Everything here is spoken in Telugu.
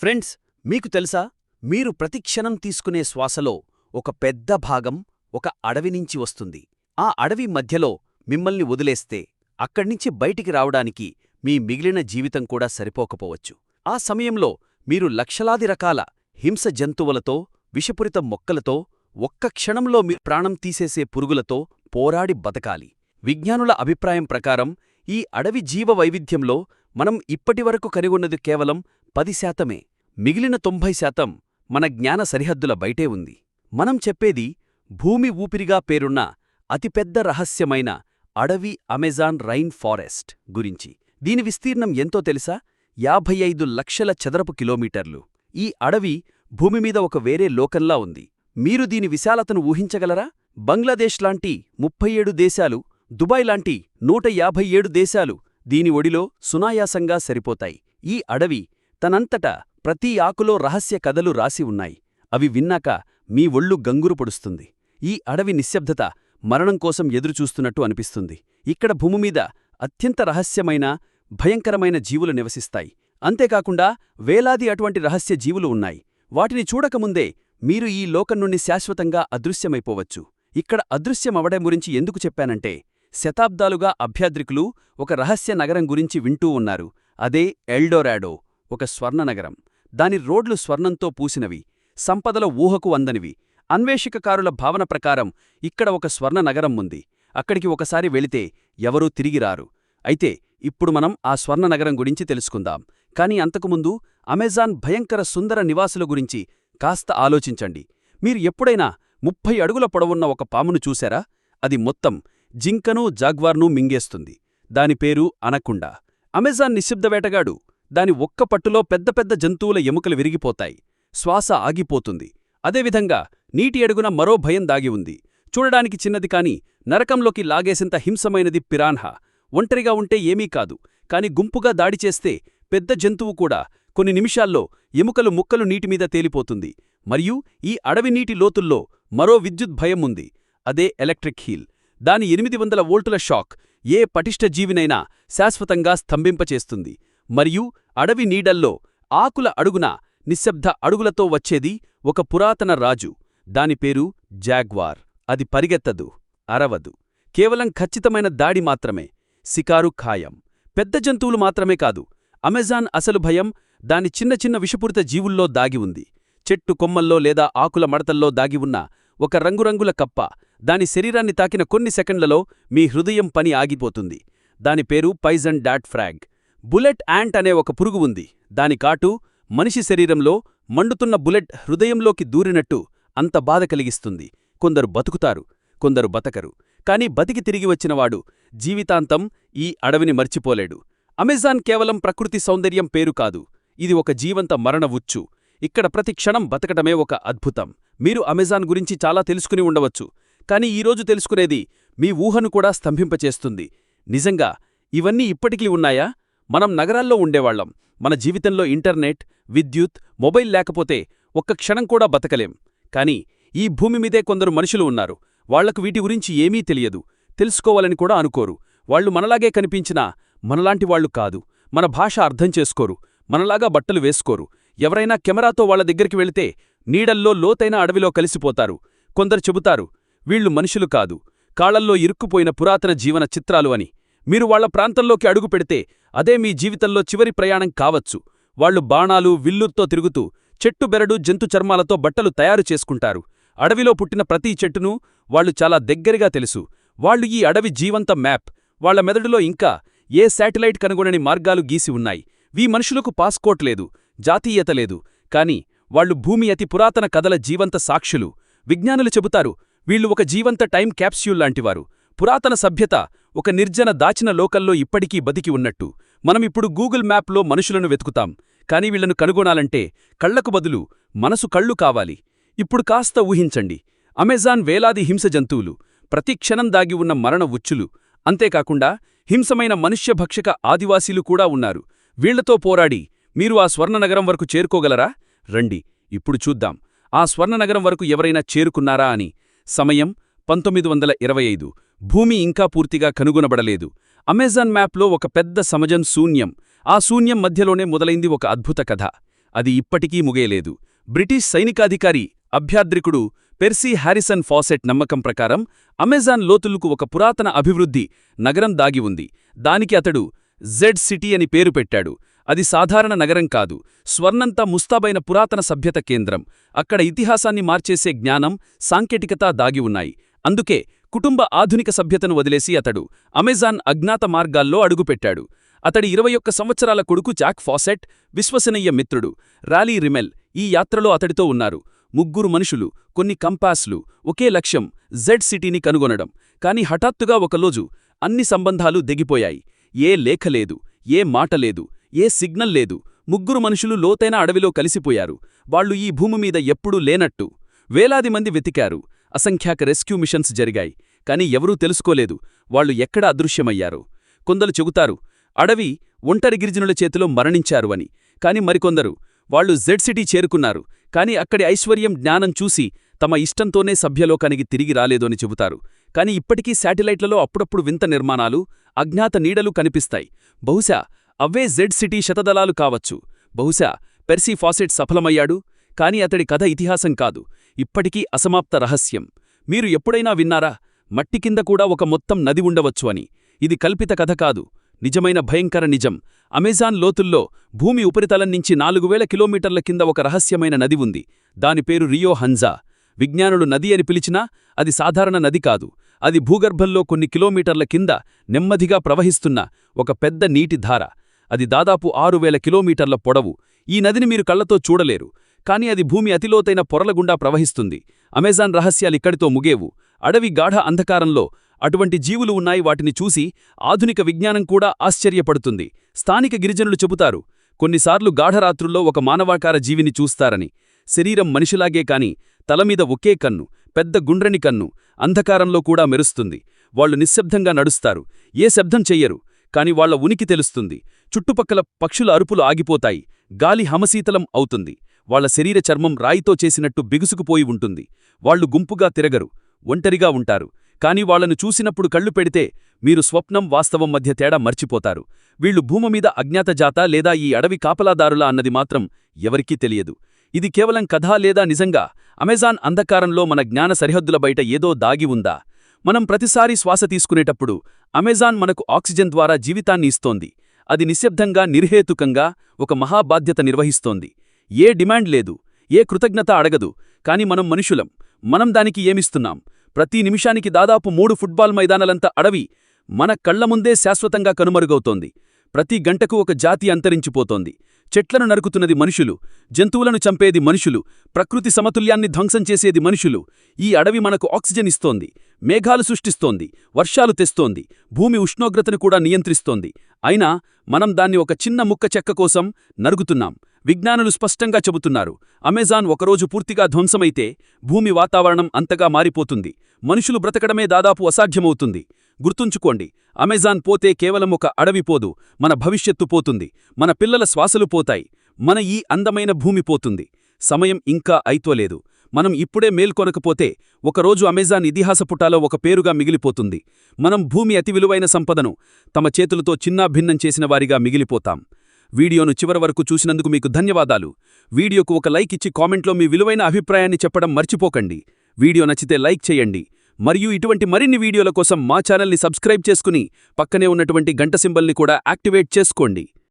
ఫ్రెండ్స్ మీకు తెలుసా? మీరు ప్రతిక్షణం తీసుకునే శ్వాసలో ఒక పెద్ద భాగం ఒక అడవి నుంచి వస్తుంది. ఆ అడవి మధ్యలో మిమ్మల్ని వదిలేస్తే అక్కడ్నించి బయటికి రావడానికి మీ మిగిలిన జీవితం కూడా సరిపోకపోవచ్చు. ఆ సమయంలో మీరు లక్షలాది రకాల హింస జంతువులతో విషపూరిత మొక్కలతో ఒక్క క్షణంలో మీ ప్రాణం తీసేసే పురుగులతో పోరాడి బతకాలి. విజ్ఞానుల అభిప్రాయం ప్రకారం ఈ అడవి జీవ వైవిధ్యంలో మనం ఇప్పటివరకు కనుగొన్నది కేవలం పది శాతమే. మిగిలిన తొంభై శాతం మన జ్ఞాన సరిహద్దుల బయటే ఉంది. మనం చెప్పేది భూమి ఊపిరిగా పేరున్న అతిపెద్ద రహస్యమైన అడవి అమెజాన్ రైన్ ఫారెస్ట్ గురించి. దీని విస్తీర్ణం ఎంతో తెలుసా? యాభై ఐదు లక్షల చదరపు కిలోమీటర్లు. ఈ అడవి భూమిమీద ఒక వేరే లోకంలా ఉంది. మీరు దీని విశాలతను ఊహించగలరా? బంగ్లాదేశ్ లాంటి ముప్పై ఏడు దేశాలు దుబాయ్ లాంటి నూట యాభై ఏడు దేశాలు దీని ఒడిలో సునాయాసంగా సరిపోతాయి. ఈ అడవి తనంతటా ప్రతి ఆకులో రహస్య కథలు రాసి ఉన్నాయి. అవి విన్నాక మీ ఒళ్ళు గంగురు పొడుస్తుంది. ఈ అడవి నిశ్శబ్దత మరణం కోసం ఎదురుచూస్తున్నట్టు అనిపిస్తుంది. ఇక్కడ భూమిమీద అత్యంత రహస్యమైన భయంకరమైన జీవులు నివసిస్తాయి. అంతేకాకుండా వేలాది అటువంటి రహస్య జీవులు ఉన్నాయి. వాటిని చూడకముందే మీరు ఈ లోకం నుండి శాశ్వతంగా అదృశ్యమైపోవచ్చు. ఇక్కడ అదృశ్యమవడం గురించి ఎందుకు చెప్పానంటే శతాబ్దాలుగా అభ్యాద్రికులు ఒక రహస్య నగరం గురించి వింటూ ఉన్నారు. అదే ఎల్డోరాడో. ఒక స్వర్ణనగరం. దాని రోడ్లు స్వర్ణంతో పూసినవి సంపదల ఊహకు అందనివి అన్వేషికకారుల భావన ప్రకారం ఇక్కడ ఒక స్వర్ణ నగరం ఉంది. అక్కడికి ఒకసారి వెళితే ఎవరూ తిరిగిరారు అయితే ఇప్పుడు మనం ఆ స్వర్ణ నగరం గురించి తెలుసుకుందాం. కాని అంతకుముందు అమెజాన్ భయంకర సుందర నివాసుల గురించి కాస్త ఆలోచించండి. మీరు ఎప్పుడైనా ముప్పై అడుగుల పొడవున్న ఒక పామును చూశారా? అది మొత్తం జింకనూ జాగ్వార్నూ మింగేస్తుంది. దాని పేరు అనకుండా. అమెజాన్ నిశ్శబ్ద వేటగాడు. దాని ఒక్క పట్టులో పెద్ద పెద్ద జంతువుల ఎముకలు విరిగిపోతాయి. శ్వాస ఆగిపోతుంది. అదేవిధంగా నీటి అడుగున మరో భయం దాగి ఉంది. చూడడానికి చిన్నది కాని నరకంలోకి లాగేసింత హింసమైనది పిరాన్హా. ఒంటరిగా ఉంటే ఏమీ కాదు. కాని గుంపుగా దాడి చేస్తే పెద్ద జంతువు కూడా కొన్ని నిమిషాల్లో ఎముకలు ముక్కలు నీటిమీద తేలిపోతుంది. మరియు ఈ అడవి నీటి లోతుల్లో మరో విద్యుత్ భయం ఉంది. అదే ఎలక్ట్రిక్ హీల్. దాని ఎనిమిది వందల వోల్టుల షాక్ ఏ పటిష్ట జీవినైనా శాశ్వతంగా స్తంభింపచేస్తుంది. మరియు అడవి నీడల్లో ఆకుల అడుగున నిశ్శబ్ద అడుగులతో వచ్చేది ఒక పురాతన రాజు. దాని పేరు జాగ్వార్. అది పరిగెత్తదు అరవదు. కేవలం ఖచ్చితమైన దాడి మాత్రమే సికారు ఖాయం. పెద్ద జంతువులు మాత్రమే కాదు అమెజాన్ అసలు భయం దాని చిన్న చిన్న విషపూరిత జీవుల్లో దాగి ఉంది. చెట్టు కొమ్మల్లో లేదా ఆకుల మడతల్లో దాగి ఉన్న ఒక రంగురంగుల కప్ప దాని శరీరాన్ని తాకిన కొన్ని సెకండ్లలో మీ హృదయం పని ఆగిపోతుంది. దాని పేరు పైజన్ డాట్ ఫ్రాగ్. బుల్లెట్ యాంట్ అనే ఒక పురుగు ఉంది. దాని కాటు మనిషి శరీరంలో మండుతున్న బుల్లెట్ హృదయంలోకి దూరినట్టు అంత బాధ కలిగిస్తుంది. కొందరు బతుకుతారు కొందరు బతకరు. కాని బతికి తిరిగి వచ్చినవాడు జీవితాంతం ఈ అడవిని మర్చిపోలేడు. అమెజాన్ కేవలం ప్రకృతి సౌందర్యం పేరు కాదు. ఇది ఒక జీవంత మరణ ఉచ్చు. ఇక్కడ ప్రతి క్షణం బతకటమే ఒక అద్భుతం. మీరు అమెజాన్ గురించి చాలా తెలుసుకుని ఉండవచ్చు. కాని ఈరోజు తెలుసుకునేది మీ ఊహను కూడా స్తంభింపచేస్తుంది. నిజంగా ఇవన్నీ ఇప్పటికీ ఉన్నాయా? మనం నగరాల్లో ఉండేవాళ్ళం మన జీవితంలో ఇంటర్నెట్ విద్యుత్ మొబైల్ లేకపోతే ఒక్క క్షణం కూడా బతకలేం. కాని ఈ భూమిమీదే కొందరు మనుషులు ఉన్నారు. వాళ్ళకు వీటి గురించి ఏమీ తెలియదు. తెలుసుకోవాలని కూడా అనుకోరు. వాళ్ళు మనలాగే కనిపించినా మనలాంటి వాళ్ళు కాదు. మన భాష అర్థం చేసుకోరు. మనలాగా బట్టలు వేసుకోరు. ఎవరైనా కెమెరాతో వాళ్ళ దగ్గరికి వెళితే నీడల్లో లోతైన అడవిలో కలిసిపోతారు. కొందరు చెబుతారు వీళ్ళు మనుషులు కాదు. కాళ్ళల్లో ఇరుక్కుపోయిన పురాతన జీవన చిత్రాలు అని. మీరు వాళ్ళ ప్రాంతంలోకి అడుగు పెడితే అదే మీ జీవితంలో చివరి ప్రయాణం కావచ్చు. వాళ్ళు బాణాలు విల్లుతో తిరుగుతూ చెట్టు బెరడు జంతు చర్మాలతో బట్టలు తయారు చేసుకుంటారు. అడవిలో పుట్టిన ప్రతి చెట్టునూ వాళ్ళు చాలా దగ్గరగా తెలుసు. వాళ్ళు ఈ అడవి జీవంత మ్యాప్. వాళ్ళ మెదడులో ఇంకా ఏ శాటిలైట్ కనుగొనని మార్గాలు గీసి ఉన్నాయి. వీ మనుషులకు పాస్పోర్ట్ లేదు జాతీయత లేదు. కాని వాళ్ళు భూమి అతి పురాతన కథల జీవంత సాక్షులు. విజ్ఞానులు చెబుతారు వీళ్ళు ఒక జీవంత టైం క్యాప్స్యూల్ లాంటివారు. పురాతన సభ్యత ఒక నిర్జన దాచిన లోకల్లో ఇప్పటికీ బతికి ఉన్నట్టు. మనమిప్పుడు గూగుల్ మ్యాప్లో మనుషులను వెతుకుతాం. కాని వీళ్ళను కనుగొనాలంటే కళ్ళకు బదులు మనసు కళ్ళు కావాలి. ఇప్పుడు కాస్త ఊహించండి. అమెజాన్ వేలాది హింస జంతువులు ప్రతి క్షణం దాగి ఉన్న మరణ ఉచ్చులు. అంతేకాకుండా హింసమైన మనుష్యభక్షక ఆదివాసీలు కూడా ఉన్నారు. వీళ్ళతో పోరాడి మీరు ఆ స్వర్ణనగరం వరకు చేరుకోగలరా? రండి ఇప్పుడు చూద్దాం. ఆ స్వర్ణనగరం వరకు ఎవరైనా చేరుకున్నారా అని. సమయం పంతొమ్మిది వందల ఇరవై ఐదు. భూమి ఇంకా పూర్తిగా కనుగొనబడలేదు. అమెజాన్ మ్యాప్లో ఒక పెద్ద సమజం శూన్యం. ఆ శూన్యం మధ్యలోనే మొదలైంది ఒక అద్భుత కథ. అది ఇప్పటికీ ముగేయలేదు బ్రిటిష్ సైనికాధికారి అభ్యాద్రికుడు పెర్సీ హ్యారిసన్ ఫాసెట్ నమ్మకం ప్రకారం అమెజాన్ లోతులకు ఒక పురాతన అభివృద్ధి నగరం దాగి ఉంది. దానికి అతడు జెడ్ సిటీ అని పేరు పెట్టాడు. అది సాధారణ నగరం కాదు. స్వర్ణంతా ముస్తాబైన పురాతన సభ్యత కేంద్రం. అక్కడ ఇతిహాసాన్ని మార్చేసే జ్ఞానం సాంకేతికత దాగి ఉన్నాయి. అందుకే కుటుంబ ఆధునిక సభ్యతను వదిలేసి అతడు అమెజాన్ అజ్ఞాత మార్గాల్లో అడుగుపెట్టాడు. అతడి ఇరవై ఒక్క సంవత్సరాల కొడుకు జాక్ ఫాసెట్ విశ్వసనీయ మిత్రుడు రాలీ రిమెల్ ఈ యాత్రలో అతడితో ఉన్నారు. ముగ్గురు మనుషులు కొన్ని కంపాస్లు ఒకే లక్ష్యం జెడ్ సిటీని కనుగొనడం. కాని హఠాత్తుగా ఒకరోజు అన్ని సంబంధాలు దెగిపోయాయి ఏ లేఖ లేదు ఏ మాట లేదు ఏ సిగ్నల్ లేదు. ముగ్గురు మనుషులు లోతైన అడవిలో కలిసిపోయారు. వాళ్ళు ఈ భూమి మీద ఎప్పుడూ లేనట్టు వేలాది మంది వెతికారు. అసంఖ్యాక రెస్క్యూ మిషన్స్ జరిగాయి కాని ఎవరూ తెలుసుకోలేదు వాళ్ళు ఎక్కడ అదృశ్యమయ్యారు. కొందరు చెబుతారు అడవి ఒంటరి గిరిజనుల చేతిలో మరణించారు అని కాని మరికొందరు వాళ్ళు జెడ్ సిటీ చేరుకున్నారు కాని అక్కడి ఐశ్వర్యం జ్ఞానం చూసి తమ ఇష్టంతోనే సభ్యలోకానికి తిరిగి రాలేదు అని చెబుతారు. కాని ఇప్పటికీ శాటిలైట్లలో అప్పుడప్పుడు వింత నిర్మాణాలు అజ్ఞాత నీడలు కనిపిస్తాయి. బహుశా అవే జెడ్ సిటీ శతదళాలు కావచ్చు. బహుశా పెర్సీ ఫాసెట్ సఫలమయ్యాడు. కాని అతడి కథ ఇతిహాసం కాదు ఇప్పటికీ అసమాప్త రహస్యం. మీరు ఎప్పుడైనా విన్నారా? మట్టి కింద కూడా ఒక మొత్తం నది ఉండవచ్చు అని. ఇది కల్పిత కథ కాదు నిజమైన భయంకర నిజం. అమెజాన్ లోతుల్లో భూమి ఉపరితలం నుంచి నాలుగు వేల కిలోమీటర్ల కింద ఒక రహస్యమైన నది ఉంది. దాని పేరు రియో హంజా విజ్ఞానులు నది అని పిలిచినా అది సాధారణ నది కాదు. అది భూగర్భంలో కొన్ని కిలోమీటర్ల కింద నెమ్మదిగా ప్రవహిస్తున్న ఒక పెద్ద నీటి ధార. అది దాదాపు ఆరు వేల కిలోమీటర్ల పొడవు. ఈ నదిని మీరు కళ్ళతో చూడలేరు. కాని అది భూమి అతిలోతైన పొరలగుండా ప్రవహిస్తుంది. అమెజాన్ రహస్యాలిక్కడితో ముగేవు. అడవి గాఢ అంధకారంలో అటువంటి జీవులు ఉన్నాయి వాటిని చూసి ఆధునిక విజ్ఞానం కూడా ఆశ్చర్యపడుతుంది. స్థానిక గిరిజనులు చెబుతారు కొన్నిసార్లు గాఢరాత్రుల్లో ఒక మానవాకార జీవిని చూస్తారని. శరీరం మనిషిలాగే కాని తలమీద ఒకే కన్ను పెద్ద గుండ్రని కన్ను అంధకారంలో కూడా మెరుస్తుంది. వాళ్ళు నిశ్శబ్దంగా నడుస్తారు. ఏ శబ్దం చెయ్యరు కాని వాళ్ళ ఉనికి తెలుస్తుంది. చుట్టుపక్కల పక్షుల అరుపులు ఆగిపోతాయి. గాలి హమశీతలం అవుతుంది. వాళ్ళ శరీర చర్మం రాయితో చేసినట్టు బిగుసుకుపోయి ఉంటుంది. వాళ్ళు గుంపుగా తిరగరు ఒంటరిగా ఉంటారు. కాని వాళ్ళను చూసినప్పుడు కళ్ళు పెడితే మీరు స్వప్నం వాస్తవం మధ్య తేడా మర్చిపోతారు. వీళ్ళు భూమమీద అజ్ఞాతజాత లేదా ఈ అడవి కాపలాదారులా అన్నది మాత్రం ఎవరికీ తెలియదు. ఇది కేవలం కథ లేదా నిజంగా? అమెజాన్ అంధకారంలో మన జ్ఞాన సరిహద్దుల బయట ఏదో దాగి ఉందా? మనం ప్రతిసారి శ్వాస తీసుకునేటప్పుడు అమెజాన్ మనకు ఆక్సిజన్ ద్వారా జీవితాన్ని ఇస్తోంది. అది నిశ్శబ్దంగా నిర్హేతుకంగా ఒక మహాబాధ్యత నిర్వహిస్తోంది. ఏ డిమాండ్ లేదు ఏ కృతజ్ఞత అడగదు కాని మనం మనుషులం. మనం దానికి ఏమిస్తున్నాం? ప్రతి నిమిషానికి దాదాపు మూడు ఫుట్బాల్ మైదానాలంత అడవి మన కళ్ళ ముందే శాశ్వతంగా కనుమరుగవుతోంది. ప్రతి గంటకు ఒక జాతి అంతరించిపోతోంది. చెట్లను నరుకుతున్నది మనుషులు జంతువులను చంపేది మనుషులు ప్రకృతి సమతుల్యాన్ని ధ్వంసం చేసేది మనుషులు. ఈ అడవి మనకు ఆక్సిజన్ ఇస్తోంది మేఘాలు సృష్టిస్తోంది వర్షాలు తెస్తోంది భూమి ఉష్ణోగ్రతను కూడా నియంత్రిస్తోంది. అయినా మనం దాన్ని ఒక చిన్న ముక్క చెక్క కోసం నరుగుతున్నాం విజ్ఞానులు స్పష్టంగా చెబుతున్నారు అమెజాన్ ఒకరోజు పూర్తిగా ధ్వంసమైతే భూమి వాతావరణం అంతగా మారిపోతుంది. మనుషులు బ్రతకడమే దాదాపు అసాధ్యమవుతుంది. గుర్తుంచుకోండి అమెజాన్ పోతే కేవలం ఒక అడవి పోదు మన భవిష్యత్తు పోతుంది మన పిల్లల శ్వాసలు పోతాయి మన ఈ అందమైన భూమి పోతుంది. సమయం ఇంకా అయితోలేదు. మనం ఇప్పుడే మేల్కొనకపోతే ఒకరోజు అమెజాన్ ఇతిహాస పుటాలో ఒక పేరుగా మిగిలిపోతుంది. మనం భూమి అతి విలువైన సంపదను తమ చేతులతో చిన్నాభిన్నం చేసిన వారిగా మిగిలిపోతాం. వీడియోను చివరి వరకు చూసినందుకు మీకు ధన్యవాదాలు. వీడియోకు ఒక లైక్ ఇచ్చి కామెంట్లో మీ విలువైన అభిప్రాయాన్ని చెప్పడం మర్చిపోకండి. వీడియో నచ్చితే లైక్ చేయండి. మరియు ఇటువంటి మరిన్ని వీడియోల కోసం మా ఛానల్ని సబ్స్క్రైబ్ చేసుకుని పక్కనే ఉన్నటువంటి గంట సింబల్ని కూడా యాక్టివేట్ చేసుకోండి.